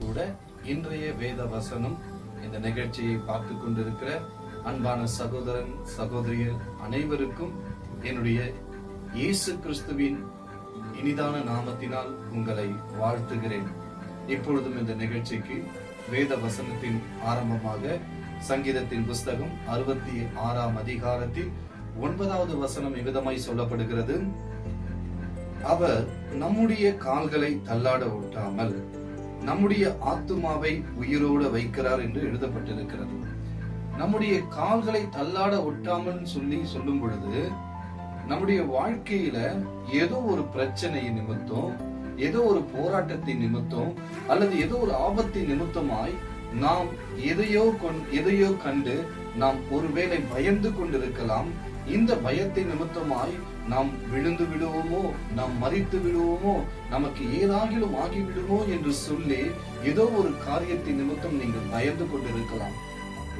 கூட இன்றைய வேத வசனம் இந்த நிகழ்ச்சியை பார்த்து கொண்டிருக்கிற அன்பான சகோதரன் சகோதரியர் அனைவருக்கும் என்னுடைய இயேசு கிறிஸ்துவின் இனிதான நாமத்தினால் உங்களை வாழ்த்துகிறேன். இப்பொழுதும் இந்த நிகழ்ச்சிக்கு வேத வசனத்தின் ஆரம்பமாக சங்கீதத்தின் புஸ்தகம் அறுபத்தி ஆறாம் அதிகாரத்தில் ஒன்பதாவது வசனம் எவ்விதமாய் சொல்லப்படுகிறது. அவர் நம்முடைய கால்களை தள்ளாட ஒட்டாமல் நம்முடைய ஆத்துமாவை உயிரோடு வைக்கிறார் என்று எழுதப்பட்டிருக்கிறது. நம்முடைய கால்களை தள்ளாட ஒட்டாமல் சொல்லி சொல்லும் பொழுது நம்முடைய வாழ்க்கையில ஏதோ ஒரு பிரச்சனை நிமித்தம் ஏதோ ஒரு போராட்டத்தின் நிமித்தம் அல்லது ஏதோ ஒரு ஆபத்தின் நிமித்தமாய் நாம் எதையோ கொண் எதையோ கண்டு நாம் ஒருவேளை பயந்து கொண்டிருக்கலாம் இந்த பயத்தை நிமித்தமாய் நாம் விழுந்து விடுவோமோ நாம் மறித்து விடுவோமோ நமக்கு ஏதாகிலும் ஆகிவிடுமோ என்று சொல்லி ஏதோ ஒரு காரியத்தை நிமித்தம் நீங்கள் பயந்து கொண்டிருக்கலாம்.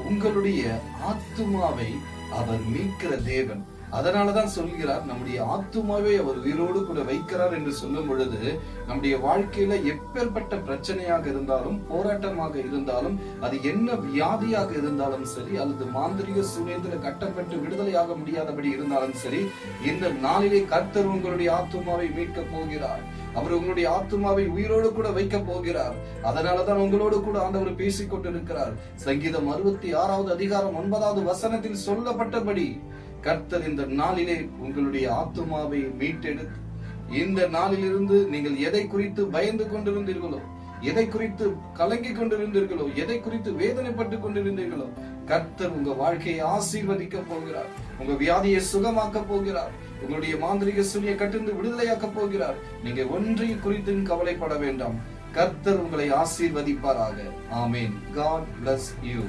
உங்களுடைய ஆத்துமாவை அவர் மீட்கிற தேவன். அதனாலதான் சொல்கிறார் நம்முடைய ஆத்துமாவை அவர் உயிரோடு கூட வைக்கிறார் என்று சொல்லும் பொழுது நம்முடைய வாழ்க்கையில எப்பேற்பட்ட பிரச்சனையாக இருந்தாலும் போராட்டமாக இருந்தாலும் அது என்ன வியாதியாக இருந்தாலும் சரி அல்லது மாந்திரிக சூழ்நிலை கட்டப்பட்டு விடுதலையாக முடியாதபடி இருந்தாலும் சரி இந்த நாளிலே கர்த்தர் உங்களுடைய ஆத்துமாவை மீட்க போகிறார். அவர் உங்களுடைய ஆத்துமாவை உயிரோடு கூட வைக்க போகிறார். அதனாலதான் உங்களோடு கூட ஆண்டவர் பேசிக் கொண்டிருக்கிறார் சங்கீதம் அறுபத்தி ஆறாவது அதிகாரம் ஒன்பதாவது வசனத்தில் சொல்லப்பட்டபடி கர்த்தர் இந்த நாளிலே உங்களுடைய ஆத்துமாவை மீட்டெடுத்து இந்த நாளிலிருந்து நீங்கள் எதை குறித்து பயந்து கொண்டிருந்தீர்களோ எதை குறித்து கலங்கி கொண்டிருந்தீர்களோ எதை குறித்து வேதனைப்பட்டு கொண்டிருந்தீர்களோ கர்த்தர் உங்க வாழ்க்கையை ஆசீர்வதிக்க போகிறார் உங்க வியாதியை சுகமாக்க போகிறார் உங்களுடைய மாந்திரிக சுனியை கட்டிருந்து விடுதலையாக்க போகிறார். நீங்க ஒன்றையும் குறித்து கவலைப்பட வேண்டாம். கர்த்தர் உங்களை ஆசீர்வதிப்பாராக. ஆமேன். God bless you